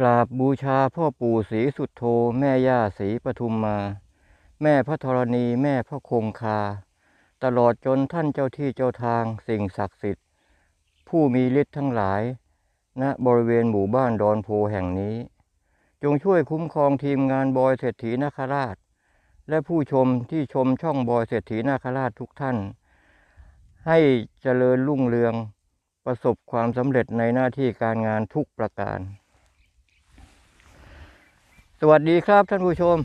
กราบบูชาพ่อปู่ศรีสุดโธแม่ย่าศรีปทุมมา แม่พระธรณีแม่พระคงคา ตลอดจนท่านเจ้าที่เจ้าทางสิ่งศักดิ์สิทธิ์ ผู้มีฤทธิ์ทั้งหลาย ณบริเวณหมู่บ้านดอนโพแห่งนี้ จงช่วยคุ้มครองทีมงานบอยเศรษฐีนาคราช และผู้ชมที่ชมช่องบอยเศรษฐีนาคราชทุกท่าน ให้เจริญรุ่งเรืองประสบความสำเร็จในหน้าที่การงานทุกประการ สวัสดีครับท่านผู้ชม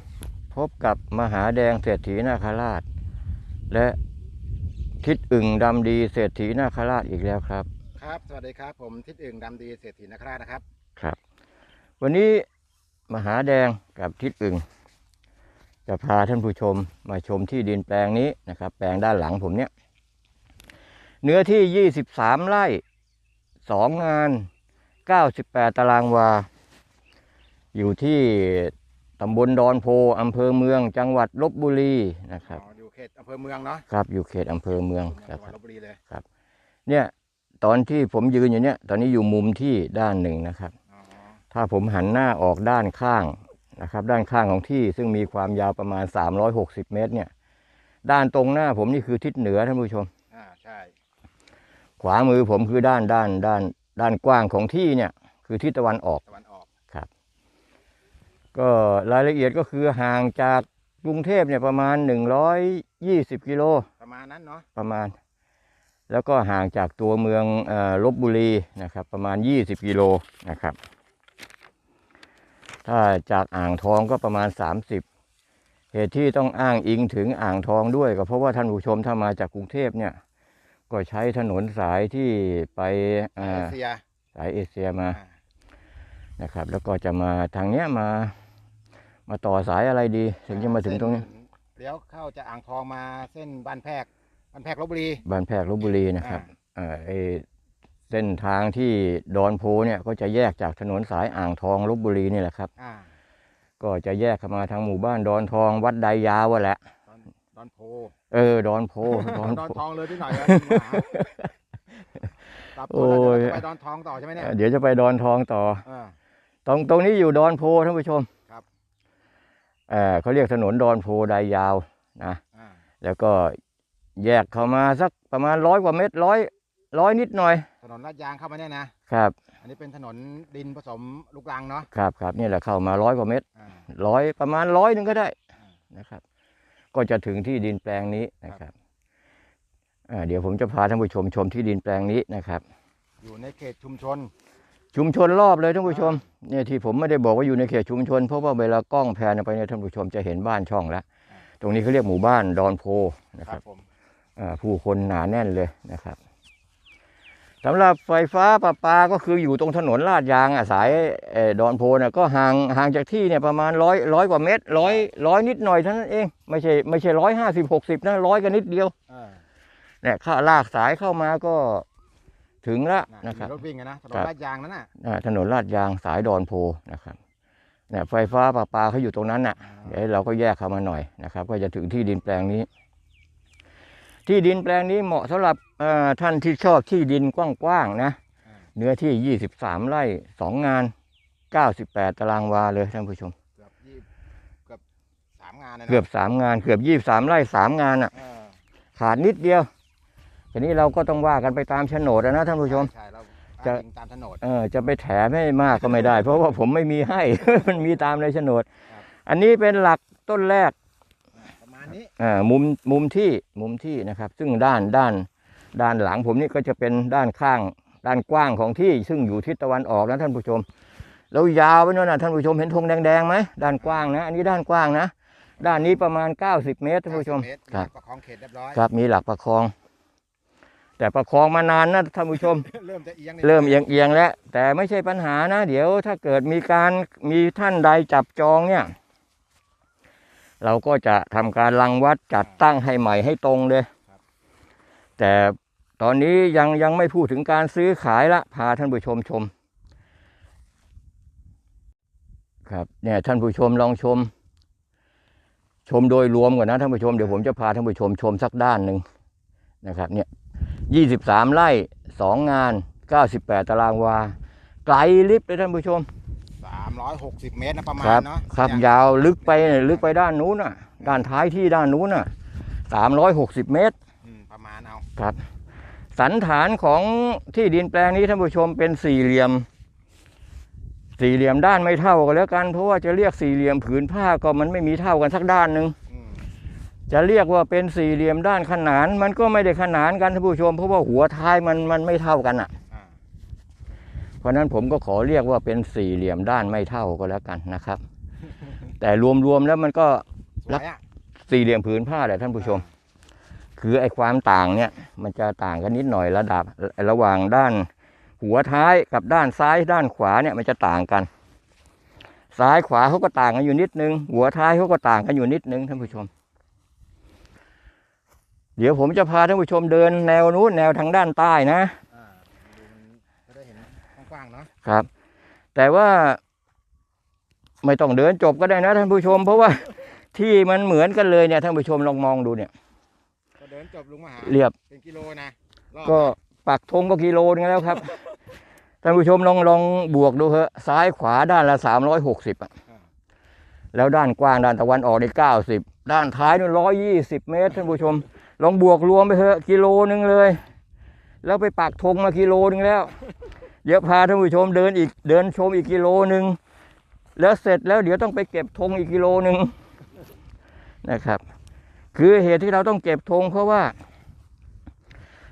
พบกับมหาแดงเศรษฐีนาคราช และทิศอึ่งดำดีเศรษฐีนาคราชอีกแล้วครับ ครับ สวัสดีครับ ผมทิศอึ่งดำดีเศรษฐีนคราชนะครับ ครับ วันนี้มหาแดงกับทิศอึ่งจะพาท่านผู้ชมมาชมที่ดินแปลงนี้นะครับ แปลงด้านหลังผมเนี่ยเนื้อที่ 23 ไร่ 2 งาน 98 ตารางวา อยู่ที่ตำบลดอนโพอำเภอเมือง จังหวัดลบบุรีนะครับอ๋ออยู่เขตอำเภอเมืองเนาะครับอยู่เขตอำเภอเมืองเมืองนะจังหควัรับดลบบุรีเลยเนี่ยตอนที่ผมยืนอยู่เนี่ย ตอนนี้อยู่มุมที่ด้านหนึ่งนะครับอ๋อถ้าผมหันหน้าออกด้านข้างนะครับ ด้านข้างของที่ซึ่งมีความยาวประมาณ 360 เมตร เนี่ย ด้านตรงหน้าผมนี่คือทิศเหนือท่านผู้ชมอ่าใช่ขวามือผมคือด้านด้านด้าน ด้านกว้างของที่เนี่ย คือทิศตะวันออกตะวันออ กก็รายละเอียดก็คือห่างจากกรุงเทพเนี่ยประมาณ 120 กิโล ประมาณนั้นเนาะประมาณ แล้วก็ห่างจากตัวเมืองเออลบบุรีนะครับ ประมาณ 20 กิโลนะครับ ถ้าจากอ่างทองก็ประมาณ 30 เหตุที่ต้องอ้างอิงถึงอ่างทองด้วย ก็เพราะว่าท่านผู้ชมถ้ามาจากกรุงเทพเนี่ย ก็ใช้ถนนสายที่ไปเออ่าเชียสายเอเชียมาอ่านะครับ แล้วก็จะมาทางเนี้ยมา มาต่อสายอะไรดี ถึงจะมาถึงตรงนี้เส้เลี้ยวเข้าจากอ่างทองมาเส้นบ้านแพรกบ้านแพรกลบบุรีบ้านแพรกลบบุรีนะครับเอ่อไอเส้นทางที่ดอนโพเนี่ยก็จะแยกจากถนนสายอ่างทองลบบุรีนี่แหละครับอ่าก็จะแยกเข้ามาทางหมู่บ้านดอนทองวัดใดยาวอะแหละดอนดอนโพ เออ ดอนโพดอนดอนโพทองเลยที่หน่อยนะตับโอ้ตัวยเดี๋ยวเราจะไปดอนทองต่อใช่ไหมเนี่ยเอ่อเดี๋ยวจะไปดอนทองต่ออ่าตรงตรงนี้อยู่ดอนโพท่านผู้ชมครับ เออเขาเรียกถนนดอนโพใดยาวนะอ่าแล้วก็แยกเข้ามาสักประมาณร้อยกว่าเมตรร้อยร้อยนิดหน่อย ถนนลาดยางเข้ามาเนี่ยนะครับ อันนี้เป็นถนนดินผสมลูกรังเนาะครับครับนี่แหละเข้ามาร้อยกว่าเมตรอ่าร้อยประมาณร้อยหนึ่งก็ได้อ่านะครับ ก็จะถึงที่ดินแปลงนี้นะครับอ่าเดี๋ยวผมจะพาท่านผู้ชมชมที่ดินแปลงนี้นะครับ อยู่ในเขตชุมชน ชุมชนรอบเลยท่านผู้ชมเนี่ยที่ผมไม่ได้บอกว่าอยู่ในเขตชุมชน เพราะว่าเวลากล้องแพนไปเนี่ยท่านผู้ชมจะเห็นบ้านช่องแล้ว ตรงนี้เขาเรียกหมู่บ้านดอนโพนะคครัรับบผมอ่าผู้คนหนาแน่นเลยนะครับสำหรับไฟฟ้าประปาก็คืออยู่ตรงถนนลาดยางอะสายเอ่อดอนโพน่ะก็ห่างห่างจากที่เนี่ยประมาณร้อยร้อยกว่าเมตรร้อยร้อยนิดหน่อยเท่านั้นเองไม่ใช่ไม่ใช่ร้อยห้าสิบหกสิบนะร้อยกันนิดเดียวอ่าเนี่ยข้าลากสายเข้ามาก็ ถึงแล้วนะนะครับมีรถวิ่งอะนะถนครันบลาดยางนั่นน่ะอ่าถนนลาดยางสายดอนโพนะครับเนี่ยไฟฟ้าประปาเขาอยู่ตรงนั้นน่ะเดี๋ยวเราก็แยกเข้ามาหน่อยนะครับ ก็จะถึงที่ดินแปลงนี้ ที่ดินแปลงนี้เหมาะสำหรับเอ่อท่านที่ชอบที่ดินกว้างๆนะอ่าเนื้อที่ 23 ไร่สองงาน 98 ตารางวาเลยท่านผู้ชม เกือบยี่เกือบสามงานเลยนะเกือบ3งาน เกือบ23ไร่3งานอะเออขาดนิดเดียว ทีนี้เราก็ต้องว่ากันไปตามโฉนดอะนะท่านผู้ชม ใช่เราจะจะตามโฉนดเออจะไปแถมให้มากก็ไม่ได้ เพราะว่าผมไม่มีให้ มันมีตามในโฉนดครับอันนี้เป็นหลักต้นแรกประมาณนี้อ่ามุมมุมที่มุมที่นะครับ ซึ่งด้านด้านด้านหลังผมนี่ก็จะเป็นด้านข้าง ด้านกว้างของที่ ซึ่งอยู่ทิศตะวันออกนะท่านผู้ชม แล้วยาวไปโน่นนะท่านผู้ชมเห็นธงแดงๆไหมด้านกว้างนะ อันนี้ด้านกว้างนะ ด้านนี้ประมาณ 90 เมตรท่านผู้ชม90เตครับประคองเขตเรียบร้อยครับมีหลักประคอง แต่ประคองมานานนะท่านผู้ชม เริ่มจะเอียงนิดเริ่มเอียงๆแล้ว แต่ไม่ใช่ปัญหานะ เดี๋ยวถ้าเกิดมีการมีท่านใดจับจองเนี่ย เราก็จะทำการรังวัดจัดตั้งให้ใหม่ให้ตรงเลย แต่ตอนนี้ยังยังไม่พูดถึงการซื้อขายละพาท่านผู้ชมชม ครับเนี่ยท่านผู้ชมลองชม ชมโดยรวมก่อนนะท่านผู้ชมเดี๋ยวผมจะพาท่านผู้ชมชมสักด้านหนึ่งนะครับเนี่ย ยี่สิบสามไร่สองงานเก้าสิบแปดตารางวา ไกลลิฟต์เลยท่านผู้ชมสามร้อยหกสิบเมตรนะประมาคณรับเนาะครับเนี่ยยาวลึกไปลึกไปด้านนู้นน่ะ ด้านท้ายที่ด้านนู้นน่ะสามร้อยหกสิบเมตรอืมประมาณเอาสันฐานของที่ดินแปลงนี้ท่านผู้ชมเป็นสี่เหลี่ยม สี่เหลี่ยมด้านไม่เท่ากันแล้วกันเพราะว่าจะเรียกสี่เหลี่ยมผืนผ้าก็มันไม่มีเท่ากันสักด้านหนึ่งอืม จะเรียกว่าเป็นสี่เหลี่ยมด้านขนาน มันก็ไม่ได้ขนานกันท่านผู้ชม เพราะว่าหัวท้ายมันมันไม่เท่ากันอะอ่าเพราะฉะนั้นผมก็ขอเรียกว่าเป็นสี่เหลี่ยมด้านไม่เท่าก็แล้วกันนะครับ แต่รวมๆแล้วมันก็สวยอะสี่เหลี่ยมผืนผ้าแหละท่านผู้ชม คือไอ้ความต่างเนี่ยมันจะต่างกันนิดหน่อยระดับระหว่างด้าน หัวท้ายกับด้านซ้ายด้านขวาเนี่ยมันจะต่างกัน ซ้ายขวาเขาก็ต่างกันอยู่นิดนึง หัวท้ายเขาก็ต่างกันอยู่นิดนึงท่านผู้ชม เดี๋ยวผมจะพาท่านผู้ชมเดินแนวนู้นแนวทางด้านใต้นะอ่าดูมันจะได้เห็นกว้างๆเนาะครับ แต่ว่า ไม่ต้องเดินจบก็ได้นะท่านผู้ชม เพราะว่า ที่มันเหมือนกันเลยเนี่ยท่านผู้ชมลองมองดูเนี่ย ก็เดินจบลุงมาหาเรียบเป็นกิโลนะรอบก็ปักธงก็กิโลนึงแล้วครับ ท่านผู้ชมลองลองบวกดูเถอะซ้ายขวาด้านละสามร้อยหกสิบอะแล้วด้านกว้างด้านตะวันออกได้เก้าสิบด้านท้ายนี่ร้อยยี่สิบเมตรท่านผู้ชม ลองบวกรวมไปเถอะกิโลนึงเลย แล้วไปปักธงมากิโลนึงแล้ว เดี๋ยวพาท่านผู้ชมเดินอีกเดินชมอีกกิโลนึงแล้วเสร็จแล้วเดี๋ยวต้องไปเก็บธงอีกกิโลนึงนะครับ คือเหตุที่เราต้องเก็บธงเพราะว่า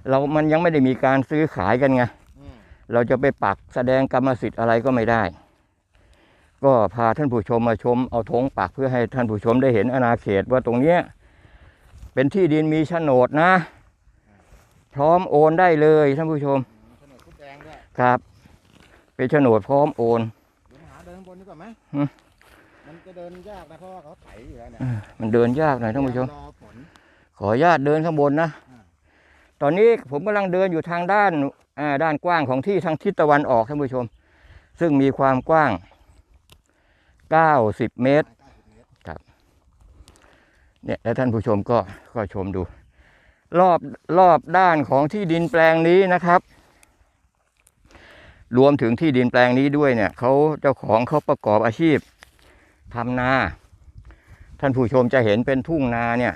เรามันยังไม่ได้มีการซื้อขายกันไงเราจะไปปักแสดงกรรมสิทธิ์อะไรก็ไม่ได้ ก็พาท่านผู้ชมมาชมเอาธงปักเพื่อให้ท่านผู้ชมได้เห็นอาณาเขตว่าตรงเนี้ย เป็นที่ดินมีโฉนดนะ พร้อมโอนได้เลยท่านผู้ชมถนนคุดแดงด้วยครับ เป็นโฉนดพร้อมโอนลุงมาหาเดินข้างบนดีกว่าไหมหืมมันจะเดินยากนะเพราะว่าเขาไถอยู่แล้วเนี่ยมันเดินยากหน่อยท่านผู้ชมรอฝนขออนุญาตเดินข้างบนนะอ่าตอนนี้ผมกำลังเดินอยู่ทางด้านอ่าด้านกว้างของที่ทางทิศตะวันออกท่านผู้ชม ซึ่งมีความกว้าง 90 เมตรเก้าสิบเมตร เนี่ยแล้วท่านผู้ชมก็ก็ชมดู รอบรอบด้านของที่ดินแปลงนี้นะครับ รวมถึงที่ดินแปลงนี้ด้วยเนี่ยเขาเจ้าของเขาประกอบอาชีพทำนา ท่านผู้ชมจะเห็นเป็นทุ่งนาเนี่ย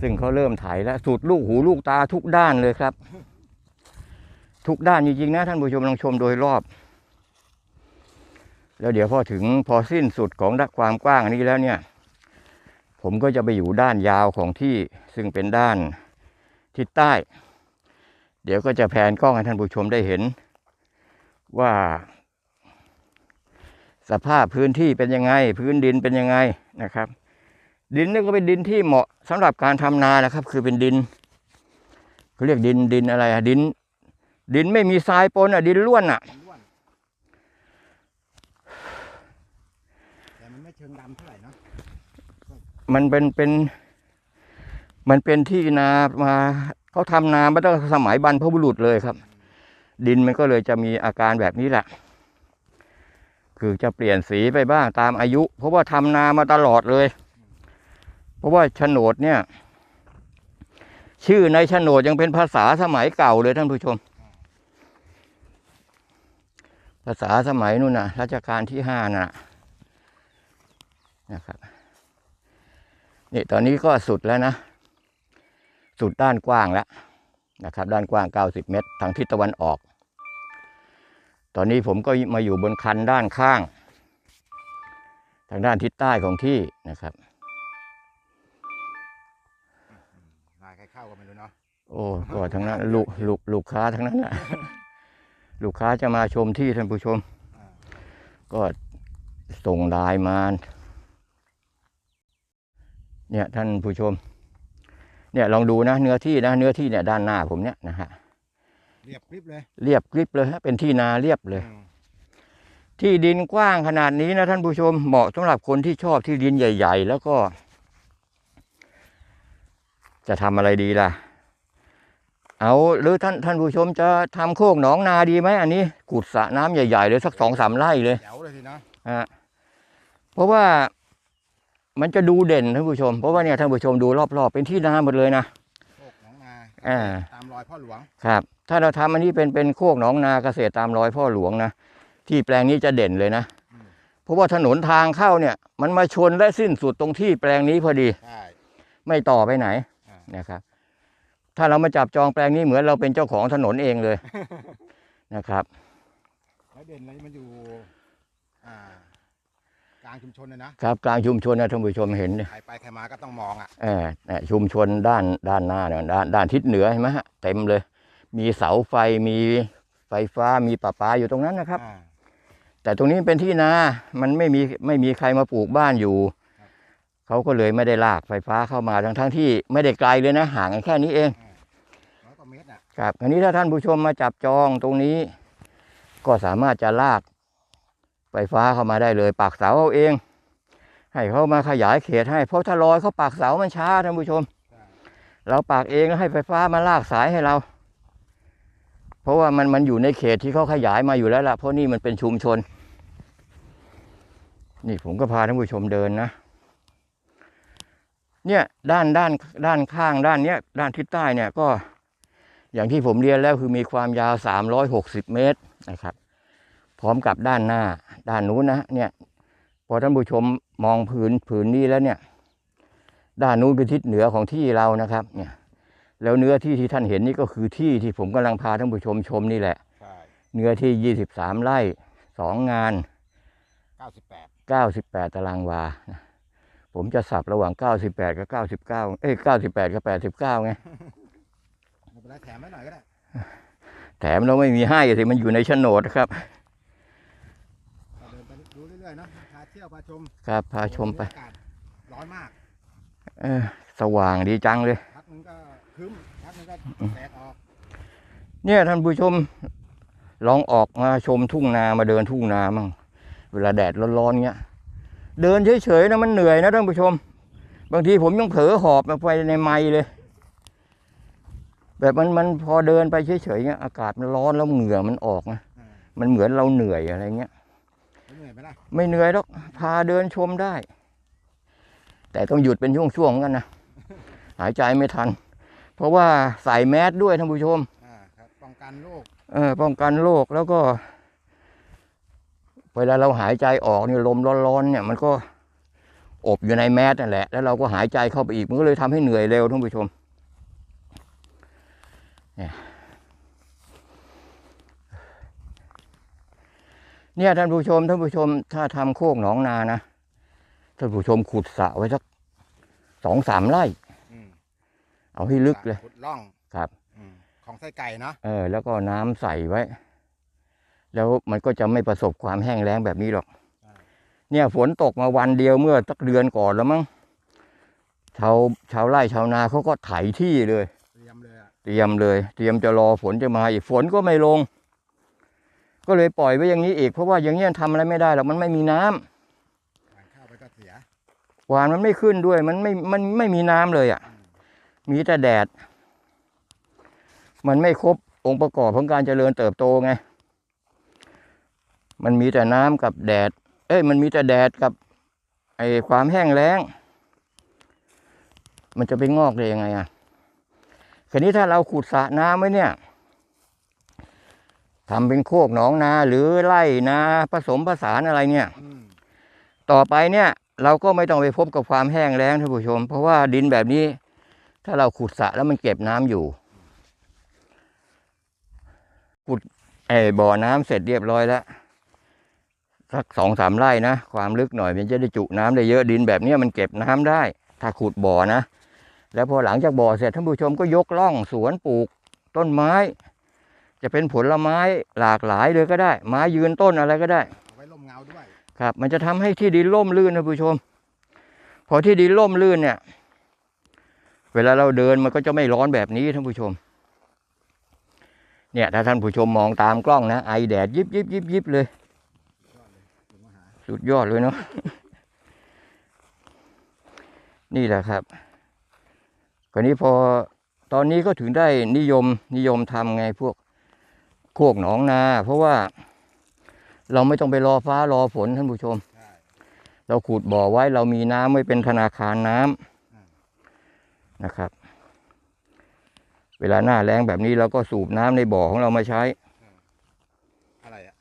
ซึ่งเขาเริ่มไถแล้วสุดลูกหูลูกตาทุกด้านเลยครับ ทุกด้านจริงๆนะท่านผู้ชมลองชมโดยรอบ แล้วเดี๋ยวพอถึงพอสิ้นสุดของด้านความกว้างนี้แล้วเนี่ย ผมก็จะไปอยู่ด้านยาวของที่ซึ่งเป็นด้านทิศใต้ เดี๋ยวก็จะแผนกล้องให้ท่านผู้ชมได้เห็น ว่า สภาพพื้นที่เป็นยังไง พื้นดินเป็นยังไงนะครับ ดินนี่ก็เป็นดินที่เหมาะสำหรับการทำนานะครับ คือเป็นดินเขาเรียกดินดินอะไรอะดิน ดินไม่มีทรายปนอะดินล้วนอะ มันร่วนแต่มันไม่เชิงดำเท่าไหร่เนาะ มันเป็นเป็น มันเป็นที่นามาเขาทำนามาตั้งสมัยบรรพบุรุษเลยครับ ดินมันก็เลยจะมีอาการแบบนี้แหละ คือจะเปลี่ยนสีไปบ้างตามอายุ เพราะว่าทำนามาตลอดเลย เพราะว่าโฉนดเนี่ย ชื่อในโฉนดยังเป็นภาษาสมัยเก่าเลยท่านผู้ชม ภาษาสมัยนู่นน่ะรัชกาลที่ห้าน่ะนะครับ นี่ตอนนี้ก็สุดแล้วนะ สุดด้านกว้างแล้วนะครับ ด้านกว้าง 90 เมตร ทางทิศตะวันออก ตอนนี้ผมก็มาอยู่บนคันด้านข้าง ทางด้านทิศใต้ของที่นะครับนายใครเข้าก็ไม่รู้เนาะโอ้ก็ทั้งนั้นลูกลูกลูกค้าทั้งนั้นแหละลูกค้าจะมาชมที่ท่านผู้ชมอ่าก็ส่งไลน์มา เนี่ยท่านผู้ชม เนี่ยลองดูนะเนื้อที่นะเนื้อที่เนี่ยด้านหน้าผมเนี่ยนะฮะเรียบกริบเลยเรียบกริบเลยฮะเป็นที่นาเรียบเลยอืมที่ดินกว้างขนาดนี้นะท่านผู้ชมเหมาะสำหรับคนที่ชอบที่ดินใหญ่ ๆ แล้วก็ จะทำอะไรดีล่ะ เอาหรือท่านท่านผู้ชมจะทำโคกหนองนาดีไหมอันนี้ขุดสระน้ำใหญ่ๆเลยสักสองสามไร่เลยแถวเลยทีเนาะฮะเพราะว่า มันจะดูเด่นท่านผู้ชม เพราะว่าเนี่ยท่านผู้ชมดูรอบๆ เป็นที่นาหมดเลยนะโคกหนองนาอ่าตามรอยพ่อหลวงครับ ถ้าเราทำอันนี้เป็นเป็นโคกหนองนาเกษตรตามรอยพ่อหลวงนะที่แปลงนี้จะเด่นเลยนะอืมเพราะว่าถนนทางเข้าเนี่ย มันมาชนและสิ้นสุดตรงที่แปลงนี้พอดีใช่ไม่ต่อไปไหนอ่านะครับ ถ้าเรามาจับจองแปลงนี้เหมือนเราเป็นเจ้าของถนนเองเลยนะครับแล้วเด่นเลยมันอยู่อ่า กลางชุมชนเลยนะครับกลางชุมชนนะท่านผู้ชมเห็นเนี่ยใครไปใครมาก็ต้องมองอะเออเนี่ยชุมชนด้านด้านหน้าเนี่ยด้านด้านทิศเหนือเห็นไหมฮะเต็มเลย มีเสาไฟมีไฟฟ้ามีประปาอยู่ตรงนั้นนะครับอ่าแต่ตรงนี้เป็นที่นา มันไม่มีไม่มีใครมาปลูกบ้านอยู่ครับเขาก็เลยไม่ได้ลากไฟฟ้าเข้ามาทั้งทั้งที่ไม่ได้ไกลเลยนะห่างกันแค่นี้เองร้อยกว่าเมตรอะครับอันนี้ถ้าท่านผู้ชมมาจับจองตรงนี้ ก็สามารถจะลาก ไฟฟ้าเข้ามาได้เลยปากเสาเอาเอง ให้เขามาขยายเขตให้ เพราะถ้าลอยเขาปากเสามันช้าท่านผู้ชม เราปากเองแล้วให้ไฟฟ้ามาลากสายให้เรา เพราะว่ามันมันอยู่ในเขตที่เขาขยายมาอยู่แล้วล่ะเพราะนี่มันเป็นชุมชน นี่ผมก็พาท่านผู้ชมเดินนะเนี่ยด้านด้านด้านข้างด้านเนี้ยด้านทิศใต้เนี่ยก็อย่างที่ผมเรียนแล้วคือมีความยาว 360 เมตรนะครับ พร้อมกับด้านหน้า ด้านนู้นนะเนี่ย พอท่านผู้ชมมองผืนผืนนี้แล้วเนี่ย ด้านนู้นคือทิศเหนือของที่เรานะครับ เนี่ย แล้วเนื้อที่ที่ท่านเห็นนี่ก็คือที่ที่ผมกำลังพาท่านผู้ชมชมนี่แหละใช่เนื้อที่23ไร่2งานเก้าสิบแปด98ตารางวานะผมจะสับระหว่าง98กับ99เอ้ย98กับ89ไงไม่เป็นไรแถมไว้หน่อยก็ได้แถมเราไม่มีให้สิมันอยู่ในโฉนดครับ เราเดินไปดูเรื่อยๆเนอะพาเที่ ยวพาชมครับพาชมไป อากาศร้อนมากเออสว่างดีจังเลย พักหนึงก็ครึ้มพักหนึงก็แดดออกเนี่ยท่านผู้ชม ลองออกมาชมทุ่งนามาเดินทุ่งนามั่งเวลาแดดร้อนๆเงี้ย เดินเฉยๆนะมันเหนื่อยนะท่านผู้ชม บางทีผมยังเผลอหอบมาไปในไม้เลย แบบมันมันพอเดินไปเฉยๆเงี้ยอากาศมันร้อนแล้วเหงื่อมันออกนะอ่ามันเหมือนเราเหนื่อยอะไรเงี้ยแล้วเห นื่อยไหมล่ะไม่เหนื่อยหรอกพาเดินชมได้ แต่ต้องหยุดเป็นช่วงๆกันนะหายใจไม่ทัน เพราะว่าใส่แมสด้วยท่านผู้ชมอ่าครับป้องกันโรคเออป้องกันโรคแล้วก็เวลาเราหายใจออกเนี่ยลมร้อนๆเนี่ย มันก็อบอยู่ในแมสนั่นแหละ แล้วเราก็หายใจเข้าไปอีกมันก็เลยทำให้เหนื่อยเร็วท่านผู้ชมเนี่ย เนี่ยท่านผู้ชมท่านผู้ชมถ้าทำโคกหนองนานะท่านผู้ชมขุดสระไว้สักสองสามไร่อืมเอาให้ลึกเลยขุดร่องครับอืมของไส้ไก่เนาะเออแล้วก็น้ำใส่ไว้ แล้วมันก็จะไม่ประสบความแห้งแล้งแบบนี้หรอก เนี่ยฝนตกมาวันเดียวเมื่อสักเดือนก่อนแล้วมั้งชาวชาวไร่ชาวนาเขาก็ไถที่เลย เตรียมเลยอะเตรียมเลย เตรียมจะรอฝนจะมาอีกฝนก็ไม่ลง ก็เลยปล่อยไว้อย่างนี้อีกเพราะว่าอย่างนี้ยทำอะไรไม่ได้หรอกมันไม่มีน้ำทานข้าวไปก็เสียหวานมันไม่ขึ้นด้วยมันไม่มันไม่มีน้ำเลยอะอืมมีแต่แดด มันไม่ครบองค์ประกอบของการเจริญเติบโตไง มันมีแต่น้ำกับแดด เอ้ยมันมีแต่แดดกับไอ้ความแห้งแล้ง มันจะไปงอกได้ยังไงอะคืนี้ถ้าเราขุดสระน้ำไว้เนี่ย ทำเป็นโคกหนองนาหรือไร่นาผสมผสานอะไรเนี่ยอืมต่อไปเนี่ยเราก็ไม่ต้องไปพบกับความแห้งแล้งท่านผู้ชม เพราะว่าดินแบบนี้ ถ้าเราขุดสระแล้วมันเก็บน้ำอยู่ ขุดไอ้บ่อน้ำเสร็จเรียบร้อยแล้วสักสองสามไร่นะ ความลึกหน่อยมันจะได้จุน้ำได้เยอะดินแบบเนี้ยมันเก็บน้ำได้ ถ้าขุดบ่อนะ แล้วพอหลังจากบ่อเสร็จท่านผู้ชมก็ยกล่องสวนปลูกต้นไม้ จะเป็นผลไม้หลากหลายเลยก็ได้ ไม้ยืนต้นอะไรก็ได้เอาไว้ร่มเงาด้วยครับ มันจะทำให้ที่ดินร่มรื่นนะผู้ชม พอที่ดินร่มรื่นเนี่ย เวลาเราเดินมันก็จะไม่ร้อนแบบนี้ท่านผู้ชม เนี่ยถ้าท่านผู้ชมมองตามกล้องนะไอแดดยิบยิบยิบยิบเลยยอดเลยลุงมหาสุดยอดเลยเนาะนี่แหละครับคราวนี้พอตอนนี้ก็ถึงได้นิยมนิยมทำไงพวก โคกหนองนา เพราะว่าเราไม่ต้องไปรอฟ้ารอฝนท่านผู้ชมใช่เราขุดบ่อไว้เรามีน้ำไว้เป็นธนาคารน้ำนะครับ เวลาหน้าแล้งแบบนี้เราก็สูบน้ำในบ่อของเรามาใช้อะไรอะ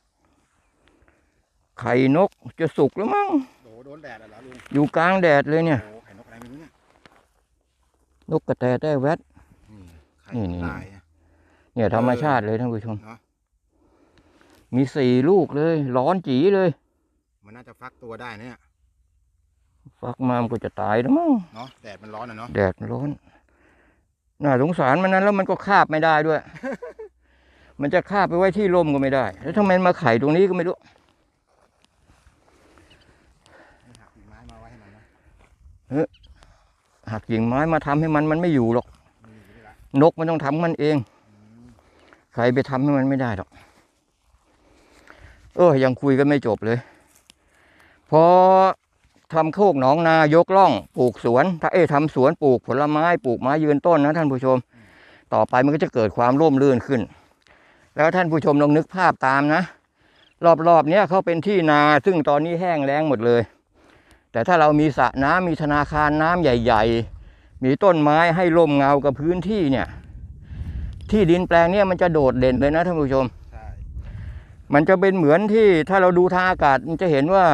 ไข่นกจะสุกแล้วมั้งโอ้โหโดนแดดอะเหรอลุงอยู่กลางแดดเลยเนี่ยโอ้โหไข่นกอะไรไม่รู้เนี่ยนกกระแตได้แวดนี่ไข่นี่นี่ลายอะเนี่ยธรรมชาติเลยท่านผู้ชมเนอะ มีสี่ลูกเลย ร้อนจีเลย มันน่าจะฟักตัวได้เนี่ยฟักมามันก็จะตายแล้วมั้งเนาะแดดมันร้อนอะเนาะแดดมันร้อน น่าสงสารมันนั้นแล้วมันก็คาบไม่ได้ด้วย มันจะคาบไปไว้ที่ร่มก็ไม่ได้ แล้วทำไมมาไข่ตรงนี้ก็ไม่รู้ไม่หักกิ่งไม้มาไว้ให้มันนะหักกิ่งไม้มาทำให้มันมันไม่อยู่หรอกนี่อยู่นี่ละนกมันต้องทำมันเองอืมใครไปทำให้มันไม่ได้หรอก เออ ยังคุยกันไม่จบเลย พอทำโคกหนองนายกล่องปลูกสวน ถ้าเอ้ยทำสวนปลูกผลไม้ปลูกไม้ยืนต้นนะท่านผู้ชม ต่อไปมันก็จะเกิดความร่มรื่นขึ้น แล้วท่านผู้ชมลองนึกภาพตามนะ รอบๆเนี้ยเขาเป็นที่นาซึ่งตอนนี้แห้งแล้งหมดเลย แต่ถ้าเรามีสระน้ำมีธนาคารน้ำใหญ่ ๆ มีต้นไม้ให้ร่มเงากับพื้นที่เนี่ย ที่ดินแปลงเนี้ยมันจะโดดเด่นเลยนะท่านผู้ชม มันจะเป็นเหมือนที่ถ้าเราดูทางอากาศมันจะเห็นว่า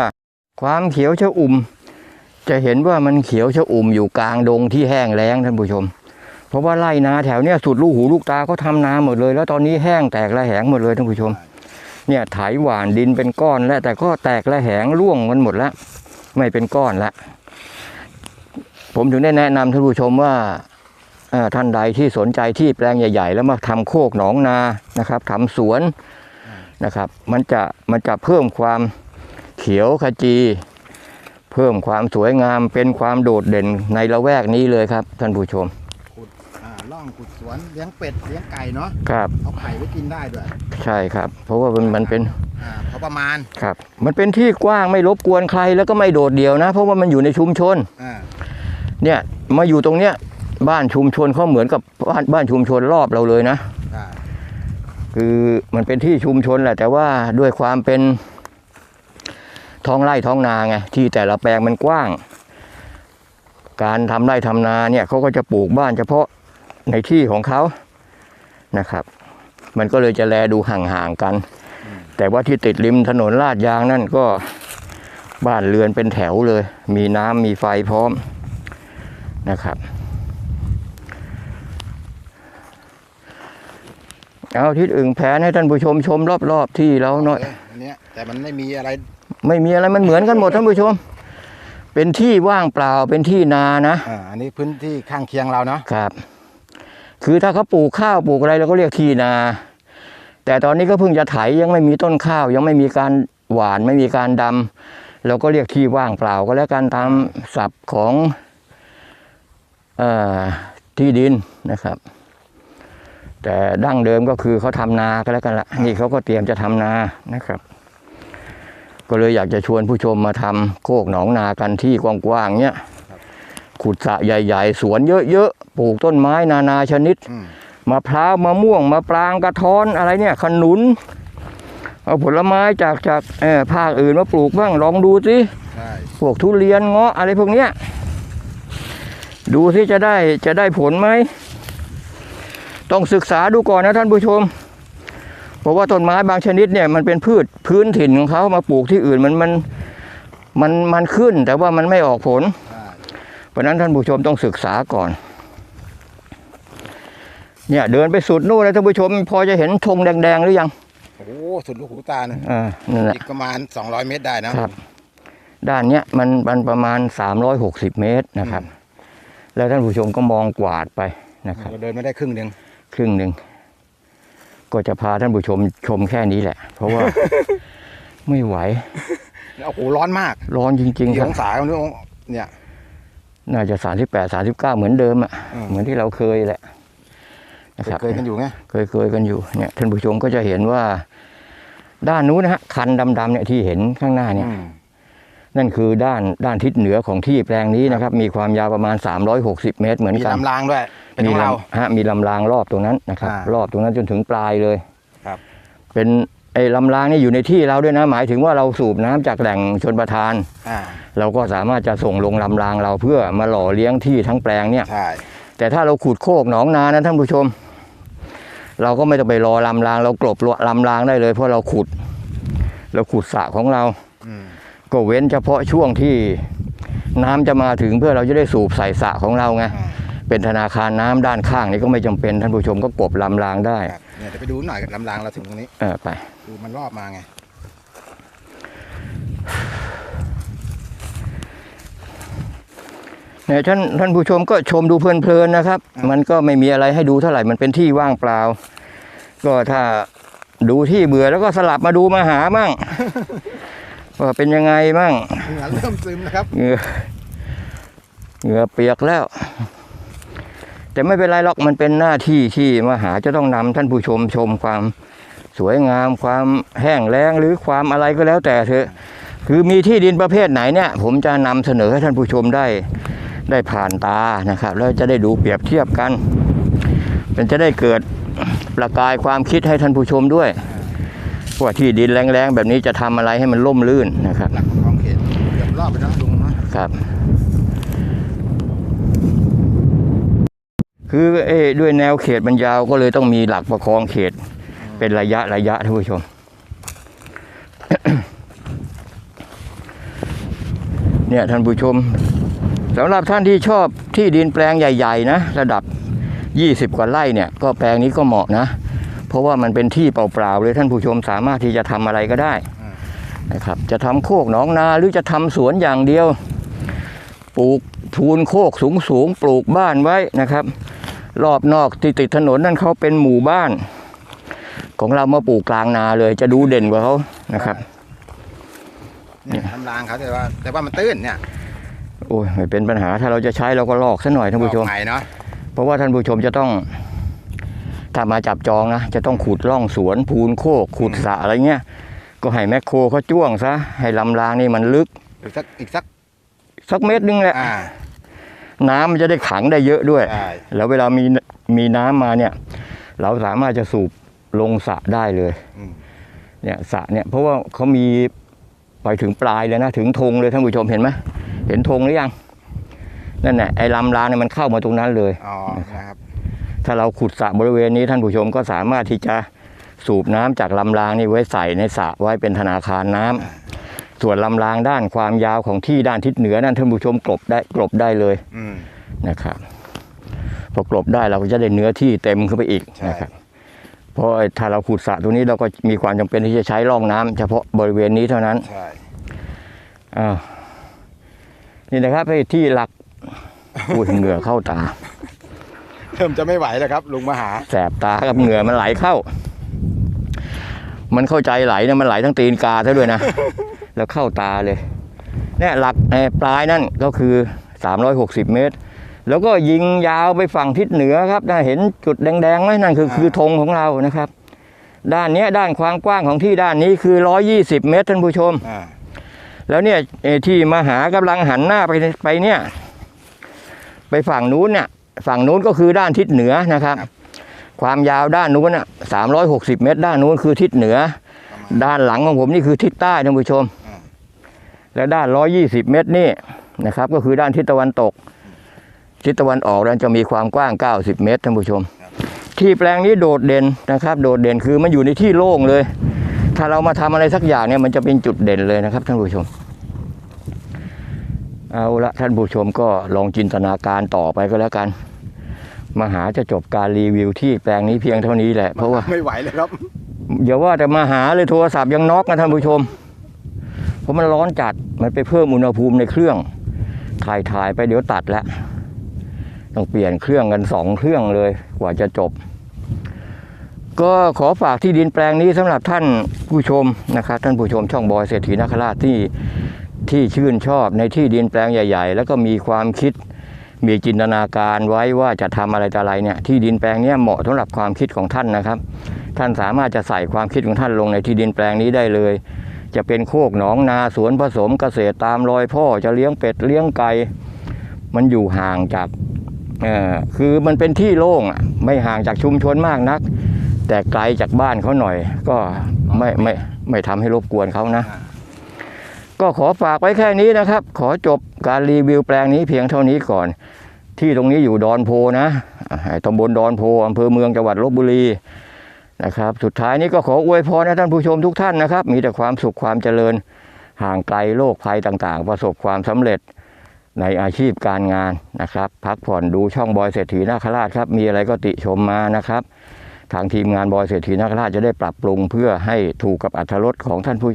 ความเขียวชอุ่ม จะเห็นว่ามันเขียวชอุ่มอยู่กลางดงที่แห้งแล้งท่านผู้ชม เพราะว่าไร่นาแถวเนี้ยสุดลูกหูลูกตาเขาทำนาหมดเลย แล้วตอนนี้แห้งแตกระแหงหมดเลยท่านผู้ชม เนี่ยไถหวานดินเป็นก้อนแล้วแต่ก็แตกระแหงร่วงมันหมดแล้วไม่เป็นก้อนละผมถึงได้แนะนำท่านผู้ชมว่าท่านใดที่สนใจที่แปลงใหญ่ ๆ แล้วมาทำโคกหนองนานะครับทำสวน นะครับ มันจะมันจะเพิ่มความเขียวขจี เพิ่มความสวยงามเป็นความโดดเด่นในละแวกนี้เลยครับ ท่านผู้ชมขุดอ่าล่องขุดสวนเลี้ยงเป็ดเลี้ยงไก่เนาะครับ เอาไข่ไว้กินได้ด้วยใช่ครับ เพราะว่ามันมันเป็นอ่าพอประมาณครับ มันเป็นที่กว้างไม่รบกวนใครแล้วก็ไม่โดดเดี่ยวนะ เพราะว่ามันอยู่ในชุมชน อ่าเนี่ยมาอยู่ตรงเนี้ยบ้านชุมชนเขาเหมือนกับบ้านบ้านชุมชนรอบเราเลยนะใช่ คือมันเป็นที่ชุมชนแหละแต่ว่าด้วยความเป็นท้องไร่ท้องนาไงที่แต่ละแปลงมันกว้าง การทำไร่ทำนาเนี่ยเขาก็จะปลูกบ้านเฉพาะในที่ของเขานะครับ มันก็เลยจะแลดูห่างๆกัน แต่ว่าที่ติดริมถนนลาดยางนั่นก็บ้านเรือนเป็นแถวเลย มีน้ำมีไฟพร้อมนะครับ เอาทิศอื่นแผนให้ท่านผู้ชมชมรอบๆที่แล้วหน่อยเอออันเนี้ยแต่มันไม่มีอะไร ไม่มีอะไรมันเหมือนกันหมดท่านผู้ชม เป็นที่ว่างเปล่าเป็นที่นานะอ่าอันนี้พื้นที่ข้างเคียงเราเนาะครับ คือถ้าเขาปลูกข้าวปลูกอะไรเราก็เรียกที่นา แต่ตอนนี้ก็เพิ่งจะไถยังไม่มีต้นข้าว ยังไม่มีการหวานไม่มีการดำเราก็เรียกที่ว่างเปล่าก็แล้วกันตามศัพท์ของเออที่ดินนะครับ แต่ดั้งเดิมก็คือเขาทำนาก็แล้วกันละนี่เขาก็เตรียมจะทำนานะครับ ก็เลยอยากจะชวนผู้ชมมาทำโคกหนองนากันที่กว้างๆเนี้ยขุดสระใหญ่ๆ สวนเยอะๆ ปลูกต้นไม้นานาชนิดอืมมะพร้าวมะม่วงมะปรางกระท้อนอะไรเนี่ย ขนุน เอาผลไม้จากจากเออภาคอื่นมาปลูกบ้างลองดูสิใช่พวกทุเรียนเงาะอะไรพวกเนี้ยดูสิจะได้จะได้ผลไหม ต้องศึกษาดูก่อนนะท่านผู้ชม เพราะว่าต้นไม้บางชนิดเนี่ยมันเป็นพืชพื้นถิ่นของเขามาปลูกที่อื่นมันมันมันมันขึ้น แต่ว่ามันไม่ออกผลใช่เพราะฉะนั้นท่านผู้ชมต้องศึกษาก่อน เนี่ยเดินไปสุดนู่นเลยท่านผู้ชม พอจะเห็นธงแดงๆหรือยังโอ้โหสุดลูกหูตาเนี่ยอ่านั่นแหละอีกประมาณ 200 เมตรได้นะครับ ด้านเนี้ยมันมันประมาณ 360 เมตรนะครับ แล้วท่านผู้ชมก็มองกวาดไปนะครับเราเดินไม่ได้ครึ่งหนึ่ง ครึ่งหนึ่งก็จะพาท่านผู้ชมชมแค่นี้แหละ เพราะว่าไม่ไหวโอ้โหร้อนมาก ร้อนจริงกี่ๆครัอบงศากันด้วยเนี่ย น่าจะ38 39เหมือนเดิมอะอืม เหมือนที่เราเคยแหละนะครับ เคยกันอยู่ไงเคยเคยกันอยู่เนี่ยท่านผู้ชมก็จะเห็นว่า ด้านนู้นนะฮะคันดำๆเนี่ยที่เห็นข้างหน้าเนี่ย อืม นั่นคือด้านด้านทิศเหนือของที่แปลงนี้นะครับ มีความยาวประมาณ 360 เมตร เหมือนมีกันลำรางด้วย เป็นมีของเราลำฮะมีลำรางรอบตรงนั้นนะครับ อ่ารอบตรงนั้นจนถึงปลายเลยครับ เป็นไอ้ลำรางนี่อยู่ในที่เราด้วยนะ หมายถึงว่าเราสูบน้ำจากแหล่งชนประทาน อ่าเราก็สามารถจะส่งลงลำรางเราเพื่อมาหล่อเลี้ยงที่ทั้งแปลงเนี่ย ใช่ แต่ถ้าเราขุดโคกหนองนานะท่านผู้ชม เราก็ไม่ต้องไปรอลำราง เรากลบลำรางได้เลย เพราะเราขุด เราขุดสระของเราม ก็เว้นเฉพาะช่วงที่น้ำจะมาถึงเพื่อเราจะได้สูบใส่สระของเราไงอ่าเป็นธนาคารน้ำด้านข้างนี่ก็ไม่จำเป็นท่านผู้ชมก็กบลำรางได้ครับเนี่ยเดี๋ยวไปดูหน่อยลำรางเราถึงตรงนี้เออไปดูมันรอบมาไงเนี่ยท่านท่านผู้ชมก็ชมดูเพลินๆนะครับ มันก็ไม่มีอะไรให้ดูเท่าไหร่มันเป็นที่ว่างเปล่า ก็ถ้าดูที่เบื่อแล้วก็สลับมาดูมาหามั่ง ว่าเป็นยังไงมั่งเหงื่อเริ่มซึมนะครับเหงื่อเหงื่อเปียกแล้ว แต่ไม่เป็นไรหรอกมันเป็นหน้าที่ที่มหาจะต้องนำท่านผู้ชมชมความสวยงาม ความแห้งแล้งหรือความอะไรก็แล้วแต่เถอะ คือมีที่ดินประเภทไหนเนี่ย ผมจะนำเสนอให้ท่านผู้ชมได้ได้ผ่านตานะครับ แล้วจะได้ดูเปรียบเทียบกันมันจะได้เกิดประกายความคิดให้ท่านผู้ชมด้วย ว่าที่ดินแรงๆแบบนี้จะทำอะไรให้มันล่มลื่นนะครับคลองเขตเกือบรอบไปแล้วลุงเนาะครับ คือเอ้ด้วยแนวเขตมันยาวก็เลยต้องมีหลักประคองเขต เป็นระยะระยะท่านผู้ชมเนี่ยท่านผู้ชมสำหรับท่านที่ชอบที่ดินแปลงใหญ่ ๆ นะ ระดับ 20 กว่าไร่เนี่ย ก็แปลงนี้ก็เหมาะนะ เพราะว่ามันเป็นที่เปล่าๆเลยท่านผู้ชมสามารถที่จะทำอะไรก็ได้นะครับ จะทำโคกหนองนาหรือจะทำสวนอย่างเดียว ปลูกพูนโคกสูงสูงๆปลูกบ้านไว้นะครับ รอบนอกติดติดถนนนั่นเขาเป็นหมู่บ้าน ของเรามาปลูกกลางนาเลย จะดูเด่นกว่าเขานะครับเนี่ยลำรางเขาแต่ว่า แต่ว่ามันตื้นเนี่ยโอ้ยไม่เป็นปัญหาถ้าเราจะใช้เราก็ลอกซะหน่อยท่านผู้ชมออกใหม่เนาะเพราะว่าท่านผู้ชมจะต้อง ถ้ามาจับจองนะจะต้องขุดร่องสวนพูนโคกขุดสระอะไรเงี้ยก็ให้แมคโครเขาจ้วงซะให้ลำรางนี่มันลึกอีกสักอีกสักสักเมตรนึงแหละอ่าน้ำมันจะได้ขังได้เยอะด้วยใช่แล้วเวลามีมีน้ำมาเนี่ย เราสามารถจะสูบลงสระได้เลย อืมเนี่ยสระเนี่ยเพราะว่าเขามีไปถึงปลายเลยนะ ถึงธงเลยท่านผู้ชมเห็นไหมเห็นธงหรือยัง นั่นแหละไอ้ลำรางเนี่ยมันเข้ามาตรงนั้นเลย อ๋อนะครับ ถ้าเราขุดสระบริเวณนี้ท่านผู้ชมก็สามารถที่จะสูบน้ำจากลำรางนี่ไว้ใส่ในสระไว้เป็นธนาคารน้ำส่วนลำรางด้านความยาวของที่ด้านทิศเหนือนั่นท่านผู้ชมกลบได้กลบได้เลยอืมนะครับพอกลบได้เราก็จะได้เนื้อที่เต็มขึ้นไปอีกใช่นะครับเพราะไอ้ถ้าเราขุดสระตรงนี้เราก็มีความจำเป็นที่จะใช้ร่องน้ำเฉพาะบริเวณนี้เท่านั้นใช่อ้าวนี่นะครับไอ้ที่หลักพูดเหงื่อเข้าตา เริ่มจะไม่ไหวแล้วครับลุงมาหา แสบตากับเหงื่อมันไหลเข้า มันเข้าใจไหลนะมันไหลทั้งตีนกาซะด้วยนะ แล้วเข้าตาเลยเนี่ยหลักเอ่อปลายนั่นก็คือ 360 เมตร แล้วก็ยิงยาวไปฝั่งทิศเหนือครับนะเห็นจุดแดงๆไหมนั่นคืออ่าคือธงของเรานะครับ ด้านเนี้ยด้านความกว้างของที่ด้านนี้คือ 120 เมตรท่านผู้ชมอ่าแล้วเนี่ยเอ่อที่มหากำลังหันหน้าไปไปเนี่ย ไปฝั่งนู้นเนี่ย ฝั่งนู้นก็คือด้านทิศเหนือนะครับ ความยาวด้านนู้นอะสามร้อยหกสิบเมตร ด้านนู้นคือทิศเหนือประมาณด้านหลังของผมนี่คือทิศใต้ท่านผู้ชมอ่าและด้านร้อยี่สิบเมตรนี่นะครับ ก็คือด้านทิศตะวันตก ทิศตะวันออกนั้นจะมีความกว้าง90เมตรท่านผู้ชม ที่แปลงนี้โดดเด่นนะครับ โดดเด่นคือมันอยู่ในที่โล่งเลย ถ้าเรามาทำอะไรสักอย่างเนี่ยมันจะเป็นจุดเด่นเลยนะครับท่านผู้ชม เอาละท่านผู้ชมก็ลองจินตนาการต่อไปก็แล้วกัน มหาจะจบการรีวิวที่แปลงนี้เพียงเท่านี้แหละ เพราะว่าไม่ไหวเลยครับอย่าว่าแต่มาหาเลยโทรศัพท์ยังน็อกนะท่านผู้ชม เพราะมันร้อนจัดมันไปเพิ่มอุณหภูมิในเครื่อง ถ่ายถ่ายไปเดี๋ยวตัดแล้วต้องเปลี่ยนเครื่องกันสองเครื่องเลย กว่าจะจบ ก็ขอฝากที่ดินแปลงนี้สำหรับท่านผู้ชมนะครับท่านผู้ชมช่องบอยเศรษฐีนาคราชที่ ที่ชื่นชอบในที่ดินแปลงใหญ่ ๆ แล้วก็มีความคิดมีจินตนาการไว้ว่าจะทำอะไรต่อะไรเนี่ยที่ดินแปลงเนี้ยเหมาะสำหรับความคิดของท่านนะครับ ท่านสามารถจะใส่ความคิดของท่านลงในที่ดินแปลงนี้ได้เลย จะเป็นโคกหนองนาสวนผสมเกษตรตามรอยพ่อจะเลี้ยงเป็ดเลี้ยงไก่มันอยู่ห่างจากเออคือมันเป็นที่โล่งไม่ห่างจากชุมชนมากนัก แต่ไกลจากบ้านเขาหน่อย ก็ไม่ไม่ไม่ทำให้รบกวนเขานะ ก็ขอฝากไว้แค่นี้นะครับ ขอจบการรีวิวแปลงนี้เพียงเท่านี้ก่อน ที่ตรงนี้อยู่ดอนโพนะตำบลดอนโพอำเภอเมืองจังหวัดลบบุรีนะครับ สุดท้ายนี้ก็ขออวยพรให้ท่านผู้ชมทุกท่านนะครับ มีแต่ความสุขความเจริญ ห่างไกลโรคภัยต่างๆ ประสบความสำเร็จในอาชีพการงานนะครับ พักผ่อนดูช่องบอยเศรษฐีนาคราชครับ มีอะไรก็ติชมมานะครับ ทางทีมงานบอยเศรษฐีนาคราชจะได้ปรับปรุงเพื่อให้ถูกกับอัธรสของท่านผู้ชม